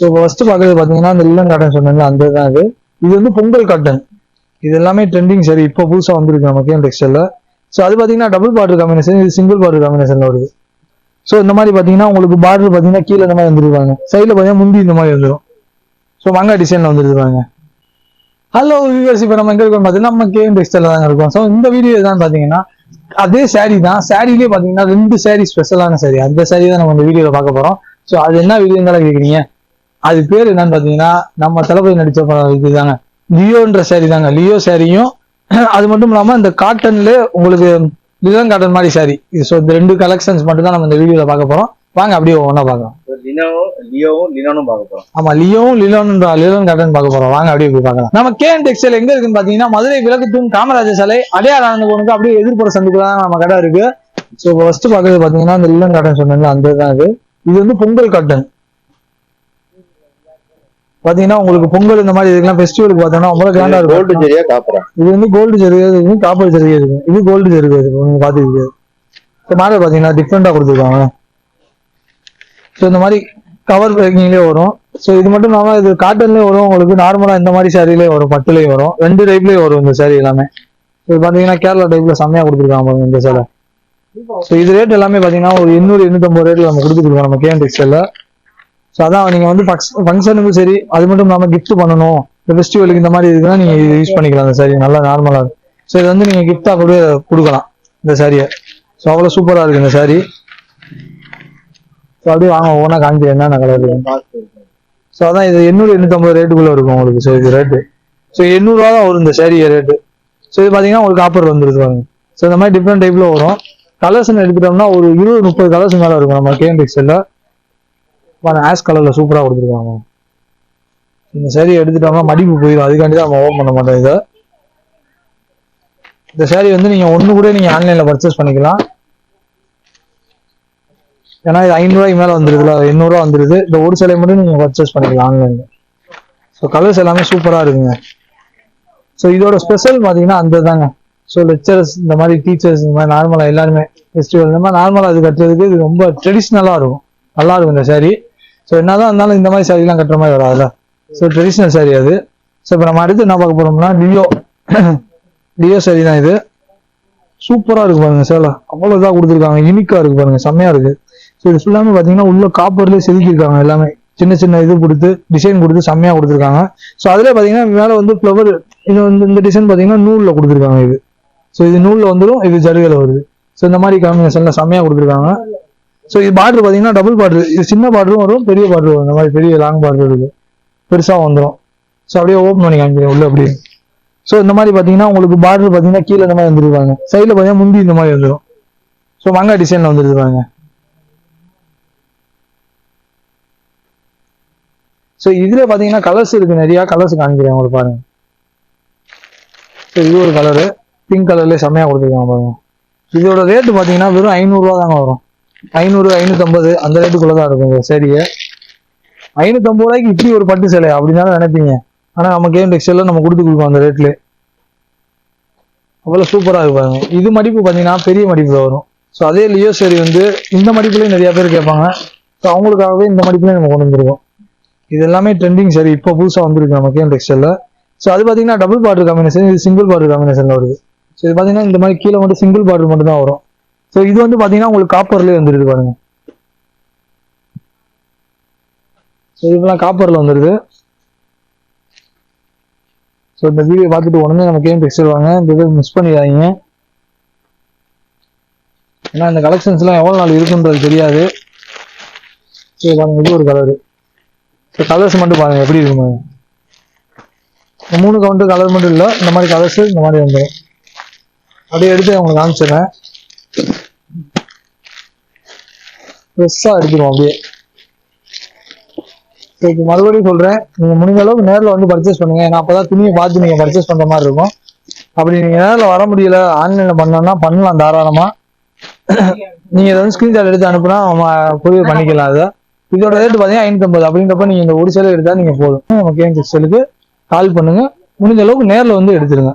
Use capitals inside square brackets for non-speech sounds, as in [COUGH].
So first பார்க்கறது பார்த்தீங்கன்னா அந்த இல்லன் காட்டன் சொன்னீங்க அந்த தான் இது. இது வந்து பொங்கல் காட்டன் இது எல்லாமே ட்ரெண்டிங் சரி இப்போ புதுசாக வந்திருக்கு நமக்கு டெக்ஸ்டைலில் ஸோ அது பார்த்தீங்கன்னா டபுள் பார்டர் காம்பினேஷன் இது சிங்கிள் பார்டர் காம்பினேஷன் வருது. ஸோ இந்த மாதிரி பார்த்தீங்கன்னா உங்களுக்கு பார்டர் பார்த்தீங்கன்னா கீழே இந்த மாதிரி வந்துருவாங்க. சைடில் பார்த்தீங்கன்னா முந்தி இந்த மாதிரி வந்துடும் ஸோ மங்கா டிசைனில் வந்துருவாங்க ஹலோ வியூவர்ஸ் இப்போ நம்ம எங்க இருக்கோம் பார்த்தீங்கன்னா நம்ம கேம் டெக்ஸ்டைல தாங்க இருக்கோம். ஸோ இந்த வீடியோ தான் பார்த்தீங்கன்னா அதே சாரீ தான். சாரிலே பார்த்தீங்கன்னா ரெண்டு சாரீ ஸ்பெஷலான saree. அந்த saree தான் நம்ம இந்த வீடியோவில் பார்க்க போகிறோம் ஸோ அது என்ன வீடியோங்களா கேட்குறீங்க அது பேர் என்னன்னு பார்த்தீங்கன்னா நம்ம தளபதி நடிச்ச படம் இதுதாங்க. லியோன்ற saree தாங்க லியோ சாரியும் [CLEARS THROAT] அது மட்டும் இல்லாமல் இந்த காட்டன்ல உங்களுக்கு லிலன் காட்டன் மாதிரி இது ஸோ இந்த ரெண்டு கலெக்ஷன்ஸ் மட்டும் தான் நம்ம இந்த வீடியோவில் பார்க்க போகிறோம் வாங்க அப்படியே ஒன்றா பார்க்கலாம். லியோவும் லினோனும் பார்க்க போறோம். ஆமா லியோவும் லிலோன் லிலோன் காட்டன் பார்க்க போறோம். வாங்க அப்படியே போய் பார்க்கலாம். நம்ம கேஎன் டெக்ஸ்டைல் எங்க இருக்குன்னு பாத்தீங்கன்னா மதுரை விளக்கு காமராஜர் சாலை அடையார் ஆனந்த கோனுக்கு அப்படியே எதிர்ப்புற சந்துக்கு தான் நம்ம கடை இருக்கு. ஸோ ஃபர்ஸ்ட் பார்க்கறது பாத்தீங்கன்னா அந்த லிலன் காட்டன் சொன்னீங்களா அந்த தான் இது. இது வந்து பொங்கல் காட்டன். பாத்தீங்கன்னா உங்களுக்கு பொங்கல் இந்த மாதிரி இதுக்கெல்லாம் ஃபெஸ்டிவலுக்கு பார்த்தோம்னா ரொம்ப கிராண்டா இருக்கும். கோல்டு ஜெரியா காப்புறேன் இது வந்து கோல்டு ஜெருகை இது காப்பர் ஜெருகை இருக்கு இது கோல்டு ஜெருகை இருக்கு நீங்க பாத்துருக்கு இந்த மாதிரி பாத்தீங்கன்னா டிஃப்ரெண்டா கொடுத்துருக்காங்க. ஸோ இந்த மாதிரி கவர் பேக்கிங்லேயே வரும். ஸோ இது மட்டும் இல்லாமல் இது காட்டன்லேயே வரும். உங்களுக்கு நார்மலாக இந்த மாதிரி சாரிலேயே வரும். பட்டுலேயே வரும். ரெண்டு டைப்லேயே வரும் இந்த சாரி எல்லாமே. இது பார்த்தீங்கன்னா கேரளா டைப்ல செம்மையாக கொடுத்துருக்காங்க பாருங்க இந்த சேலை ஸோ இது ரேட் எல்லாமே பார்த்தீங்கன்னா ஒரு எண்ணூறு எண்ணூத்தம்பது ரேட்ல நம்ம கொடுத்துருக்கோம் நம்ம கேஎன் டெக்ஸ்டைலில் ஸோ அதான் நீங்கள் வந்து ஃபங்க்ஷனுக்கும் சரி அது மட்டும் இல்லாமல் கிஃப்ட் பண்ணணும். இந்த ஃபெஸ்டிவலுக்கு இந்த மாதிரி இதுதான் நீங்கள் யூஸ் பண்ணிக்கலாம். இந்த சாரி நல்லா நார்மலாக இருக்கும். ஸோ இது வந்து நீங்கள் கிஃப்டாக கூட கொடுக்கலாம் இந்த சாரியை ஸோ அவ்வளோ சூப்பராக இருக்கு இந்த சாரி ஸோ அப்படியே வாங்க ஒவ்வொன்றா காமிக்கிறேன். என்னென்ன கலர் இருக்கு? ஸோ அதான் இது எண்ணூறு எண்ணூத்தம்பது ரேட்டுக்குள்ள இருக்கும் உங்களுக்கு. ஸோ இது ரேட்டு ஸோ எண்ணூறுவா தான் வரும் இந்த சேரீ ரேட்டு ஸோ இது பார்த்தீங்கன்னா உங்களுக்கு ஆஃபர் வந்துருது பாருங்க. ஸோ இந்த மாதிரி டிஃப்ரெண்ட் டைப்ல வரும். கலர்ஸ்னு எடுத்துட்டோம்னா ஒரு இருபது முப்பது கலர்ஸ் மேலே இருக்கும். நம்ம கேஎம் பாருங்க ஆஷ் கலரில் சூப்பராக கொடுத்துருக்காங்க. இந்த சேரீ எடுத்துட்டோம்னா மடிப்பு போயிடும் அதுக்காண்டி தான் நம்ம ஓப்பன் பண்ண மாட்டோம் இதை. இந்த சேரீ வந்து நீங்கள் ஒன்று கூட நீங்கள் ஆன்லைனில் பர்ச்சேஸ் பண்ணிக்கலாம். ஏன்னா இது ஐநூறுவாய்க்கு மேலே வந்துருதுல எண்ணூறுவா வந்துருது. இந்த ஒரு சிலை மட்டும் நீங்கள் பர்ச்சேஸ் பண்ணிக்கலாம் ஆன்லைனில் ஸோ கலர்ஸ் எல்லாமே சூப்பராக இருக்குங்க. ஸோ இதோட ஸ்பெஷல் பார்த்தீங்கன்னா அந்த தாங்க ஸோ லெக்சரர்ஸ் இந்த மாதிரி டீச்சர்ஸ் இந்த மாதிரி நார்மலாக எல்லாருமே ஃபெஸ்டிவல் இந்த மாதிரி நார்மலாக இது கட்டுறதுக்கு இது ரொம்ப ட்ரெடிஷ்னலாக இருக்கும். நல்லா இருக்கும் இந்த சேரீ ஸோ என்னதான் இருந்தாலும் இந்த மாதிரி சாரிலாம் கட்டுற மாதிரி வராதுல்ல. ஸோ ட்ரெடிஷ்னல் சாரி அது. ஸோ இப்போ நம்ம அடுத்து என்ன பார்க்க போறோம்னா லியோ லியோ சாரி தான் இது. சூப்பராக இருக்கு பாருங்க சேலை. அவ்வளோ இதாக கொடுத்துருக்காங்க. யூனிக்காக இருக்கு பாருங்க செம்மையா இருக்கு. ஸோ இது ஃபுல்லாமே பார்த்தீங்கன்னா உள்ள காப்பர்லேயே செதுக்கியிருக்காங்க எல்லாமே. சின்ன சின்ன இது கொடுத்து டிசைன் கொடுத்து செம்மையாக கொடுத்துருக்காங்க. ஸோ அதில் பார்த்தீங்கன்னா மேலே வந்து ஃப்ளவர் இது வந்து இந்த டிசைன் பார்த்தீங்கன்னா நூலில் கொடுத்துருக்காங்க இது. ஸோ இது நூலில் வந்துடும் இது ஜருகையில் வருது. ஸோ இந்த மாதிரி காம்பினேஷன்ல செம்மையாக கொடுத்துருக்காங்க. ஸோ இது பார்டர் பார்த்தீங்கன்னா டபுள் பார்டர் இது சின்ன பார்டரும் வரும் பெரிய பார்டர் வரும். இந்த மாதிரி பெரிய லாங் பார்டர் இருக்கு. பெருசாக வந்துடும் ஸோ அப்படியே ஓப்பன் பண்ணி காமிக்கிறேன் உள்ள அப்படியே. ஸோ இந்த மாதிரி பார்த்தீங்கன்னா உங்களுக்கு பார்டர் பார்த்தீங்கன்னா கீழே இந்த மாதிரி வந்துருவாங்க. சைடில் பார்த்தீங்கன்னா முந்தி இந்த மாதிரி வந்துடும் ஸோ மங்கா டிசைனில் வந்துருவாங்க ஸோ இதில் பார்த்தீங்கன்னா கலர்ஸ் இருக்கு நிறையா. கலர்ஸ் காமிக்கிறேன் உங்களுக்கு பாருங்க. ஸோ இது ஒரு கலரு பிங்க் கலர்லேயே செம்மையாக கொடுத்துருக்காங்க பாருங்க. இதோட ரேட்டு பார்த்தீங்கன்னா வெறும் ஐநூறுரூவா தாங்க வரும். ஐநூறு ஐநூற்றம்பது அந்த ரேட்டுக்குள்ளே தான் இருக்கும் இந்த சேரீயை ஐநூற்றம்பது ரூபாய்க்கு இப்படி ஒரு பட்டு சேலை அப்படின்னு நினைப்பீங்க. ஆனால் நம்ம கேம் டெக்ஸ்டைலில் நம்ம கொடுத்து கொடுப்போம் அந்த ரேட்ல அவ்வளோ சூப்பராக இருக்கு பாருங்க. இது மடிப்பு பார்த்தீங்கன்னா பெரிய மடிப்பில் வரும். ஸோ அதே லியோ சேரி வந்து இந்த மடிப்புலேயும் நிறைய பேர் கேட்பாங்க. ஸோ அவங்களுக்காகவே இந்த மடிப்புலேயும் நம்ம கொண்டு வந்துருவோம் இது எல்லாமே ட்ரெண்டிங் சரி இப்போ புதுசாக வந்திருக்கு நம்ம கேம் டெக்ஸ்டைலில் ஸோ அது பார்த்தீங்கன்னா டபுள் பார்டர் காம்பினேஷன் இது சிங்கிள் பார்டர் காம்பினேஷனில் வருது. ஸோ இது பார்த்தீங்கன்னா இந்த மாதிரி கீழே மட்டும் சிங்கிள் பார்டர் மட்டும் தான் வரும். ஸோ இது வந்து பார்த்தீங்கன்னா உங்களுக்கு காப்பர்லேயே வந்துருது பாருங்க. ஸோ காப்பர்ல காப்பரில் வந்துருது. ஸோ இந்த வீடியோ பார்த்துட்டு உடனே நம்ம கேம் டெக்ஸ்டைல் வாங்க இந்த இதை மிஸ் பண்ணிடாதீங்க. ஏன்னா இந்த கலெக்ஷன்ஸ்லாம் எவ்வளோ நாள் இருக்குன்றது தெரியாது. சரி பாருங்க இது ஒரு கலரு ஸோ கலர்ஸ் மட்டும் பாருங்க எப்படி இருக்கு பாருங்க. இந்த மூணு கவுண்டர் கலர் மட்டும் இல்லை இந்த மாதிரி கலர்ஸ் இந்த மாதிரி வந்துடும் அப்படியே எடுத்து உங்களுக்கு காமிச்சிடுறேன். ஃப்ரெஷ்ஷாக எடுத்துருவோம் அப்படியே. ஸோ இப்போ மறுபடியும் சொல்கிறேன் நீங்கள் முடிஞ்ச அளவுக்கு நேரில் வந்து பர்ச்சேஸ் பண்ணுங்கள் ஏன்னா அப்போ தான் துணியை பார்த்து நீங்கள் பர்ச்சேஸ் பண்ணுற மாதிரி இருக்கும். அப்படி நீங்கள் நேரில் வர முடியல ஆன்லைனில் பண்ணோம்னா பண்ணலாம் தாராளமாக நீங்கள் இதை வந்து ஸ்க்ரீன்ஷாட் எடுத்து அனுப்புனா புரிய பண்ணிக்கலாம் அதை இதோட ரேட் பார்த்தீங்கன்னா ஐநூற்றம்பது அப்படின்றப்ப நீங்கள் இந்த ஒரு சேலை எடுத்தால் நீங்கள் போதும். நம்ம கேம் டெக்ஸ்டைலுக்கு கால் பண்ணுங்கள் முடிஞ்ச அளவுக்கு நேரில் வந்து எடுத்துருங்க.